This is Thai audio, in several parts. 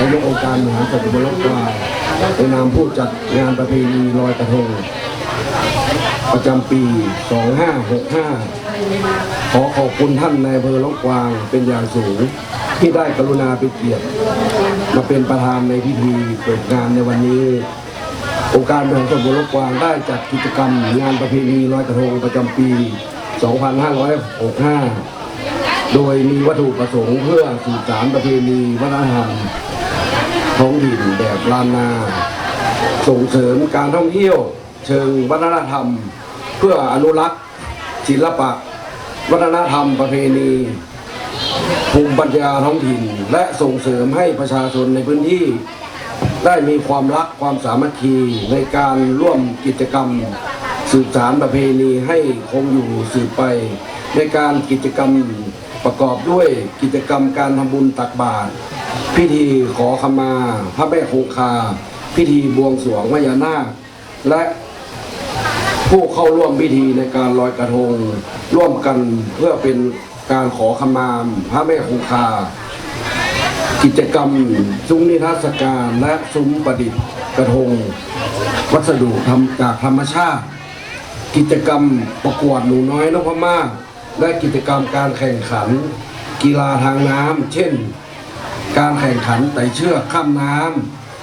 นายกองค์การมหาส่วนตำบลลบกวางในนามผู้จัดงานประเพณีลอยกระทง ประจำปี 2565 ขอขอบคุณท่านนายอำเภอลบกวางเป็นอย่างสูง ที่ได้กรุณาเป็นเกียรติ มาเป็นประธานในพิธีเปิดงานในวันนี้องค์การบริหารส่วนตำบลลบกวางได้จัดกิจกรรมงานประเพณีลอยกระทงประจำปี 2565 โดยมีวัตถุประสงค์เพื่อสื่อสารประเพณีวัฒนธรรมท้องถิ่นแบบล้านนา ส่งเสริมการท่องเที่ยวเชิงวัฒนธรรม เพื่ออนุรักษ์ ศิลปะ วัฒนธรรมประเพณีภูมิปัญญาท้องถิ่น และส่งเสริมให้ประชาชนในพื้นที่ ได้มีความรักความสามัคคีในการร่วมกิจกรรม สืบสารประเพณีให้คงอยู่สืบไปในการกิจกรรม ประกอบด้วยกิจกรรมการทำบุญตักบาตรพิธีขอขมา พระแม่คงคา พิธีบวงสรวงพญานาค และผู้เข้าร่วมพิธีในการลอยกระทง ร่วมกันเพื่อเป็นการขอขมาพระแม่คงคา กิจกรรมซุ้มนิทรรศการและซุ้มประดิษฐ์กระทง วัสดุทำจากธรรมชาติ กิจกรรมประกวดหนูน้อยนพมาศ และกิจกรรมการแข่งขัน กีฬาทางน้ำเช่น การแข่งขันไต่เชือกข้ามน้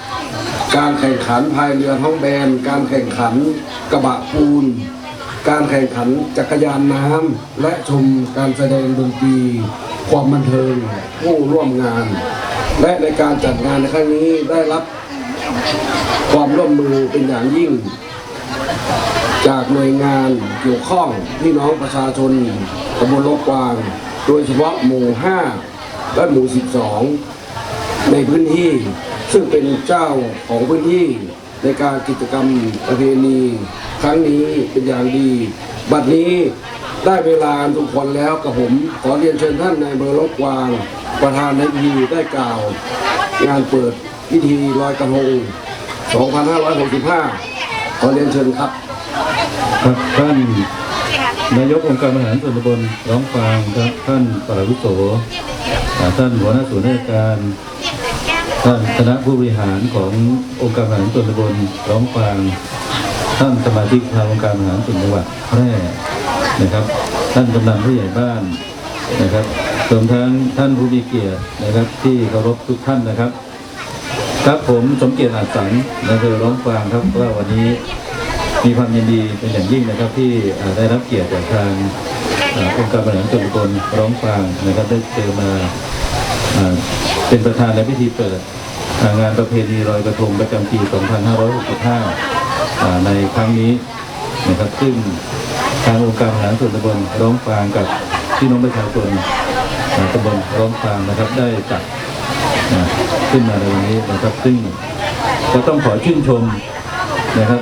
ำการแข่งขันพายเรือท้องแบน การแข่งขันกระบะปูน การแข่งขันจักรยานน้ำและชมการแสดงดนตรีความบันเทิงผู้ร่วมงาน และในการจัดงานในครั้งนี้ได้รับความร่วมมือเป็นอย่างยิ่ง จากหน่วยงานเกี่ยวข้องพี่น้องประชาชนตำบลลกกวาง โดยเฉพาะหมู่ 5 และหมู่ 12 ในพื้นที่ ซึ่งเป็นเจ้าของพื้นที่ในการกิจกรรมประเพณี ครั้งนี้เป็นอย่างดี บัดนี้ได้เวลาทุกคนแล้วกับผม ขอเรียนเชิญท่านในายอำเบอร์ลบกวาง ประธานในพิธีได้กล่าว งานเปิดพิธีลอยกระทง 2565 ขอเรียนเชิญครับ ครับท่านนายกองค์การบริหารส่วนตำบลร้องฟางครับท่านปลัดวิโสท่านหัวหน้าส่วนราชการท่านคณะผู้บริหารขององค์การบริหารส่วนตำบลร้องฟาง ท่านสมาชิกทางองค์การบริหารส่วนจังหวัดแพร่นะครับ ท่านกำนันผู้ใหญ่บ้านนะครับรวมทั้งท่านผู้มีเกียรตินะครับ ที่เคารพทุกท่านนะครับ ครับผมสมเกียรติอาจสังนอำเภอร้องฟางครับว่าวันนี้ มีความยินดีเป็นอย่างยิ่งนะครับที่ได้รับเกียรติจากทางองค์การบริหารส่วนตำบลร้องฟางนะครับได้เจอมาเป็นประธานในพิธีเปิดงานประเพณีลอยกระทงประจำปี 2565 ในครั้งนี้นะครับซึ่งทางองค์การบริหารส่วนตำบลร้องฟางกับพี่น้องประชาชนตำบลร้องฟางนะครับได้จัดขึ้นมาในวันนี้นะครับซึ่งก็ต้องขอชื่นชมนะครับ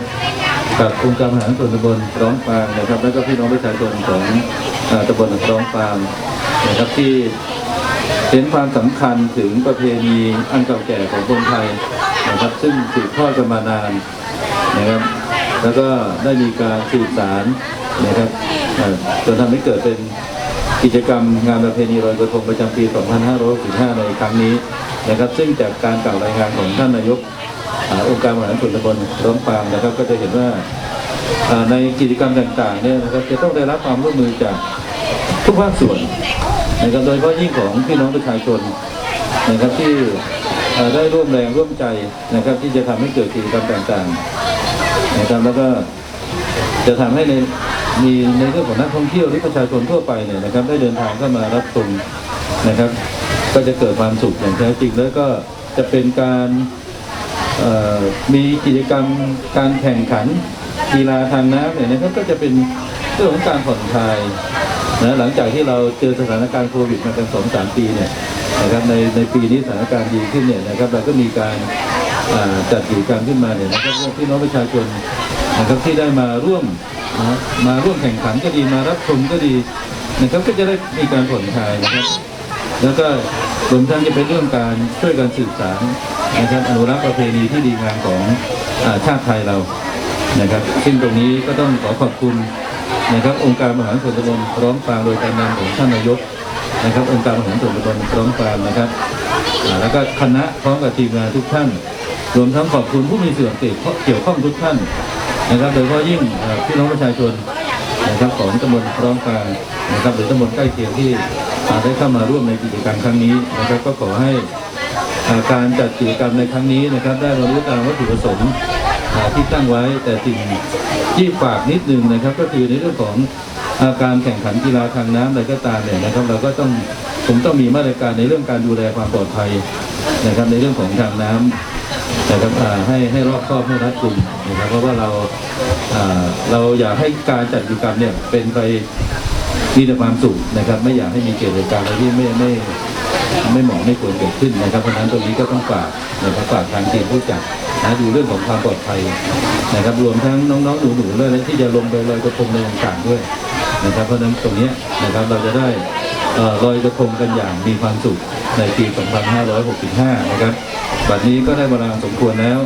กับองค์การบริหารส่วนตำบลร้องฟางนะครับ แล้วก็พี่น้องประชาชนของตำบลร้องฟางนะครับที่เห็นความสำคัญถึงประเพณีอันเก่าแก่ของคนไทยนะครับ ซึ่งสืบทอดกันมานานนะครับ แล้วก็ได้มีการสืบสารนะครับจนทำให้เกิดเป็นกิจกรรมงานประเพณีลอยกระทงประจำปี 2565 ในครั้งนี้นะครับ ซึ่งจากการกล่าวรายงานของท่านนายก องค์การบริหารส่วนตำบลร้องฟางนะครับ ก็จะเห็นว่าในกิจกรรมต่างๆเนี่ยนะครับจะต้องได้รับความร่วมมือจากทุกภาคส่วนนะครับโดยเฉพาะยิ่งของพี่น้องประชาชนนะครับที่ได้ร่วมแรงร่วมใจนะครับ ที่จะทำให้เกิดกิจกรรมต่างๆนะครับแล้วก็จะทำให้ในมีในเรื่องของนักท่องเที่ยวหรือประชาชนทั่วไปเนี่ยนะครับ ได้เดินทางเข้ามารับชมนะครับ ก็จะเกิดความสุขอย่างแท้จริงแล้วก็จะเป็นการ มีกิจกรรมการแข่งขันกีฬาทางน้ำเนี่ยนะครับก็จะเป็นเรื่องของการผ่อนคลายนะหลังจากที่เราเจอสถานการณ์โควิดมาเป็นสองสามปีเนี่ยนะครับในในปีนี้สถานการณ์ดีขึ้นเนี่ยนะครับเราก็มีการจัดกิจกรรมขึ้นมาเนี่ยนะครับให้พี่น้องประชาชนนะครับที่ได้มาร่วมนะมาร่วมแข่งขันก็ดีมารับชมก็ดีนะครับก็จะได้มีการผ่อนคลายนะครับ แล้วก็รวมทั้งจะเป็นเรื่องการช่วยกันสืบสารนะครับอนุรักษ์ประเพณีที่ดีงามของอชาติไทยเรานะครับ ซึ่งตรงนี้ก็ต้องขอขอบคุณนะครับองค์การมหาส่วนตำบลร้อมฟางโดยการนำของท่านนายกนะครับ องค์การมหาส่วนตำบลร้อมฟางนะครับแล้วก็คณะพร้อมกับทีมงานทุกท่าน รวมทั้งขอบคุณผู้มีส่วนเกี่ยวข้องทุกท่านนะครับโดยเฉพาะยิ่งพี่น้องประชาชนนะครับของตำบลร้องกลางนะครับหรือตำบลใกล้เคียงที่ ได้เข้ามาร่วมในกิจกรรมครั้งนี้นะครับ ก็ขอให้การจัดกิจกรรมในครั้งนี้นะครับ ได้บรรลุตามวัตถุประสงค์ที่ตั้งไว้แต่สิ่งที่ฝากนิดนึงนะครับ ก็คือในเรื่องของอาการแข่งขันกีฬาทางน้ำอะไรก็ตามเนี่ยนะครับ เราก็ต้องผมต้องมีมาตรการในเรื่องการดูแลความปลอดภัยนะครับ ในเรื่องของทางน้ำนะครับให้ให้รอบครอบให้รัดกุมนะครับเพราะว่าเราเราอยากให้การจัดกิจกรรมเนี่ยเป็นไป มีแต่ความสุขนะครับ ไม่อยากให้มีเกิดเหตุการณ์อะไรที่ไม่ไม่ไม่เหมาะไม่ควรเกิดขึ้นนะครับเพราะฉะนั้นตรงนี้ก็ต้องฝากนะครับฝากทางทีมผู้จัดนะดูเรื่องของความปลอดภัยนะครับ รวมทั้งน้องๆหนูๆเลยนะที่จะลงไปลอยกระทงในต่างๆด้วยนะครับ เพราะฉะนั้นตรงนี้นะครับเราจะได้เอ่อลอยกระทงกันอย่างมีความสุขในปี 2565 นะครับบัดนี้ก็ได้เวลาสมควรแล้ว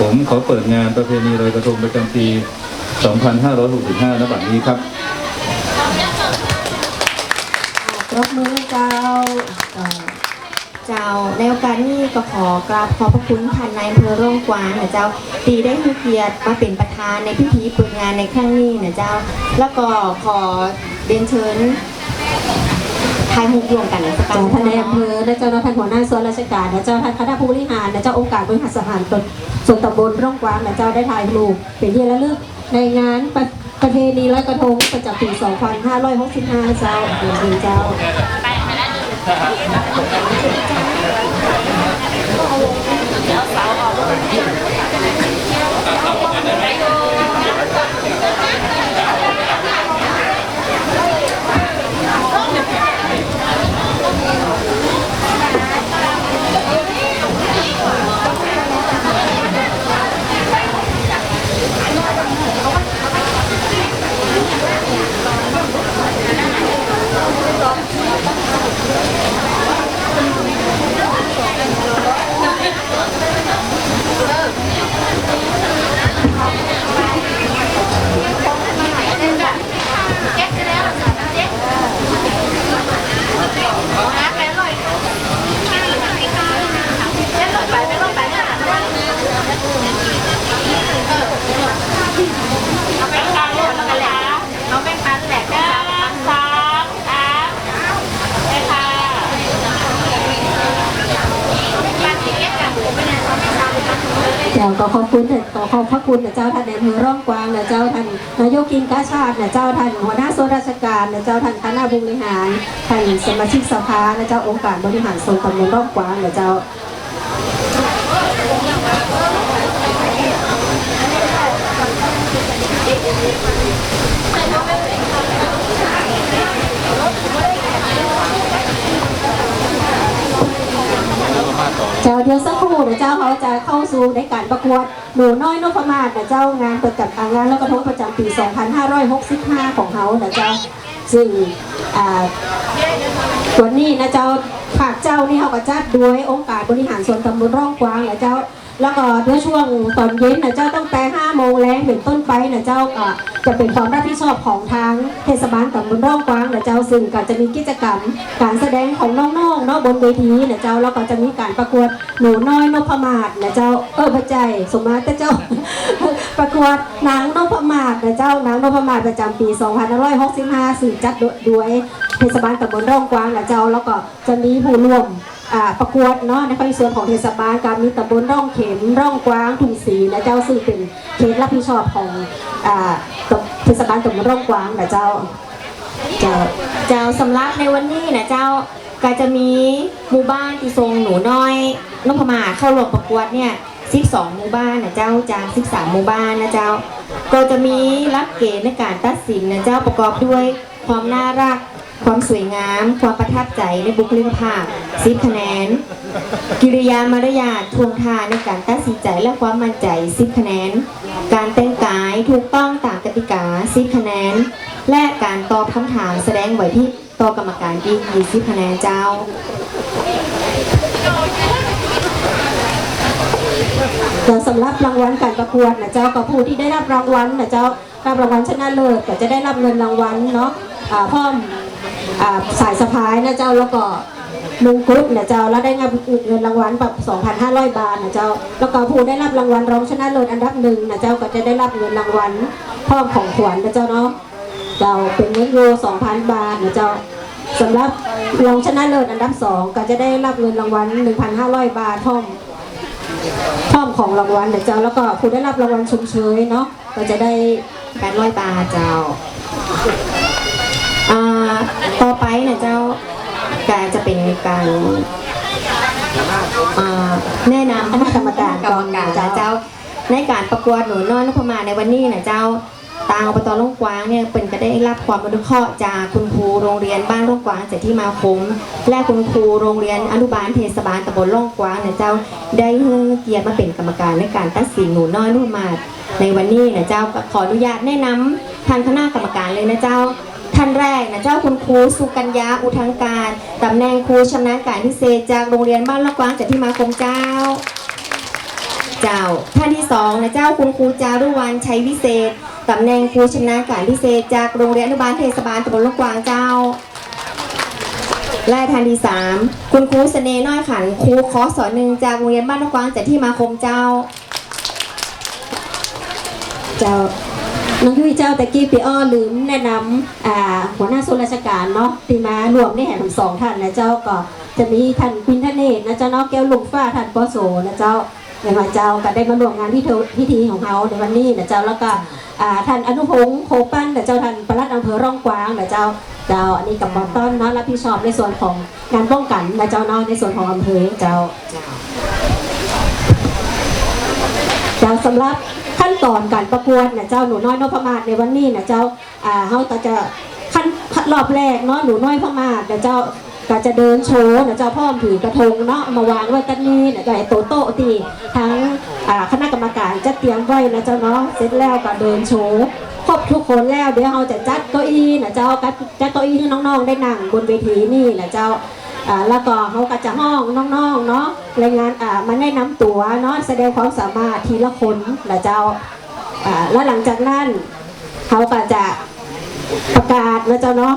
ผมขอเปิดงานประเพณีลอยกระทงประจำปี 2565ณบัดนี้ครับ รบมือเจ้าเจ้าในโอกาสนี้ก็ขอกราบขอบพระคุณท่านนายอำเภอร่องกวางนะเจ้าตีได้ให้เกียรติมาเป็นประธานในพิธีเปิดงานในครั้งนี้นะเจ้า แล้วก็ขอเรียนเชิญทายมุกรวมกันสักกาเจ้ารท่านในอำเภอและเจ้าหน้าที่หัวหน้าส่วนราชการและเจ้าท่านคณะผู้บริหารและเจ้าองค์การบริหารสถานตนส่วนตำบลร่องกวางและเจ้าได้ถ่ายรูปเป็นที่ระลึก ในงานประประเพณีลอยกระทงประจำปี2565 เจ้าเดือนเชิญเจ้าเสาออกเป็นปันแหลกสามสามสามใช่ค่ะปันที่เอ็กซ์กับผมเป็นยังไงไม่ทราบเลย เจ้าก็ขอบคุณขอขอบพระคุณนะเจ้าท่านในมือร่องกวางนะเจ้าท่านนายกกินกาชาตินะเจ้าท่านหัวหน้าส่วนราชการนะเจ้าท่านคณะบริหารท่านสมาชิกสภานะเจ้าองค์การบริหารส่วนตำบลร่องกวางนะเจ้า เจ้าเดียวสักครู่นะเจ้าเขาจะเข้า สู่ในการประกวดหนูน้อยนพมาศนะเจ้างานประจำงานแล้วกระทงประจำปี 2565 ของเขานะเจ้าซึ่งอ่าวันนี้นะเจ้าภาคเจ้านี่เขาก็จัดด้วยองค์การบริหารส่วนตำบลร่องกวางนะเจ้า แล้วก็ด้วยช่วงตอนเย็นนะเจ้าตั้งแต่5โมงแรงเป็นต้นไปนะเจ้าก็จะเป็นความรับผิดชอบของทางเทศบาลตำบลร่องกวางนะเจ้าซึ่งก็จะมีกิจกรรม การแสดงของน้องๆเนาะบนเวทีนะเจ้าแล้วก็จะมีการประกวดหนูน้อยนพมาศนะเจ้าเออพระใจสมมาตรเจ้า ประกวดนางนพมาศนะเจ้านางนพมาศประจำปี 2565ซึ่งจัดโดยเทศบาลตำบลร่องกวางนะเจ้าแล้วก็จะมีผู้ร่วม ประกวดเนาะในส่วนของเทศบาลการมีตำบลร่องเข็มร่องกว้างถุงสีนะเจ้าซึ่งเป็นเขตรับผิดชอบของเทศบาลตำบลร่องกว้างนะเจ้าเจ้าเจ้าสำหรับในวันนี้นะเจ้าก็จะมีหมู่บ้านที่ทรงหนูน้อยนพมาเข้าร่วมประกวดเนี่ย12 หมู่บ้านนะเจ้าจาก 13 หมู่บ้านนะเจ้า ก็จะมีรับเกณฑ์ในการตัดสินนะเจ้าประกอบด้วยความน่ารัก ความสวยงาม ความประทับใจในบุคลิกภาพ10คะแนน กิริยามารยาททวงทานในการตัดสินใจและความมั่นใจ10คะแนน การแต่งกายถูกต้องตามกติกา10คะแนน และการตอบคำถามแสดงไหวพริบต่อกรรมการอีก20คะแนนเจ้าแต่สำหรับรางวัลการประกวดนะเจ้ากับผู้ที่ได้รับรางวัลนะเจ้ารับรางวัลชนะเลิศก็จะได้รับเงินรางวัลเนาะอ่าพร้อม อ่าสายสะพายนะเจ้าแล้วก็มงกุฎนะเจ้าแล้วได้เงินรางวัลแบบ2,500 บาทนะเจ้า แล้วก็ผู้ได้รับรางวัลรองชนะเลิศอันดับหนึ่งนะเจ้าก็จะได้รับเงินรางวัลพร้อมของขวัญนะเจ้าเนาะเจ้าเป็นเงินยู2,000 บาทนะเจ้าสำหรับรองชนะเลิศอันดับสองก็จะได้รับเงินรางวัล1,500 บาทพร้อมพร้อมของรางวัลนะเจ้าแล้วก็ผู้ได้รับรางวัลชมเชยเนาะก็จะได้800บาทเจ้า ต่อไปนะเจ้าก็จะเป็นการแนะนำคณะกรรมการกรรมการนะเจ้า ในการประกวดหนูน้อยนพมาในวันนี้นะเจ้าตางอบตล่องกวางเนี่ยเป็นก็ได้รับความอนุเคราะห์จากคุณครูโรงเรียนบ้านล่องกวางเสร็จที่มาคมและคุณครูโรงเรียนอนุบาลเทศบาลตำบลล่องกวางเนี่ยเจ้าได้ให้เกียรติมาเป็นกรรมการในการตัดสินหนูน้อยนุพมาในวันนี้นะเจ้าขออนุญาตแนะนำทางคณะกรรมการเลยนะเจ้า ท่านแรกนะเจ้าคุณครูสุกัญญาอุทังการตำแหน่งครูชำนาญการพิเศษจากโรงเรียนบ้านล่องกวางเสร็จที่มาคมเจ้า เจ้าท่านที่สองนะเจ้าคุณครูจารุวรรณชัยวิเศษตำแหน่งครูชำนาญการพิเศษจากโรงเรียนอนุบาลเทศบาลตำบลลูกวางเจ้าและท่านที่สามคุณครูเสน่ห์น้อยขันครูคอสอนหนึ่งจากโรงเรียนบ้านลูกวางจากที่มาคมเจ้า เจ้า น้องยุ้ยเจ้าตะกี้ปีอ้อลืมแนะนำอ่าหัวหน้าส่วนราชการเนาะที่มารวมในแห่งสองท่านนะเจ้าก็จะมีท่านพินทเนศนะเจ้าเนาะแก้วลุงฟ้าท่านปอโสนะเจ้าในวันเจ้าก็ได้มาร่วมงานพิธีพิธีของเขาในวันนี้นะเจ้าแล้วก็อ่าท่านอนุพงศ์โคปั้นนะเจ้าท่านประลัดอำเภอร่องกวางนะเจ้าเจ้าอันนี้กับบอต้อนเนาะรับผิดชอบในส่วนของงานป้องกันนะเจ้าเนาะในส่วนของอำเภอเจ้าเจ้าสำหรับ ขั้นตอนการประกวดนะเจ้าหนูน้อยนพมาศในวันนี้นะเจ้าอ่าเขาจะขั้นรอบแรกเนาะหนูน้อยพมาศนะเจ้าก็จะเดินโชว์นะเจ้าพ่อมถือกระทงเนาะมาวางไว้กันนี่นะก็ไอ้โตโต้ที่ทั้งอ่าคณะกรรมการจะเตรียมไว้นะเจ้าเนาะเสร็จแล้วก็เดินโชว์ครบทุกคนแล้วเดี๋ยวเราจะจัดเก้าอี้นะเจ้าจัดเก้าอี้ให้น้องๆได้นั่งบนเวทีนี่นะเจ้า แล้วก็เขาก็จะห้องน้องๆเนาะรายงานมันได้นะนำตัวเนาะแสดงความสามารถทีละคนละเจ้าอ่าแล้วหลังจากนั้นเขาก็จะประกาศนะเจ้าเนาะ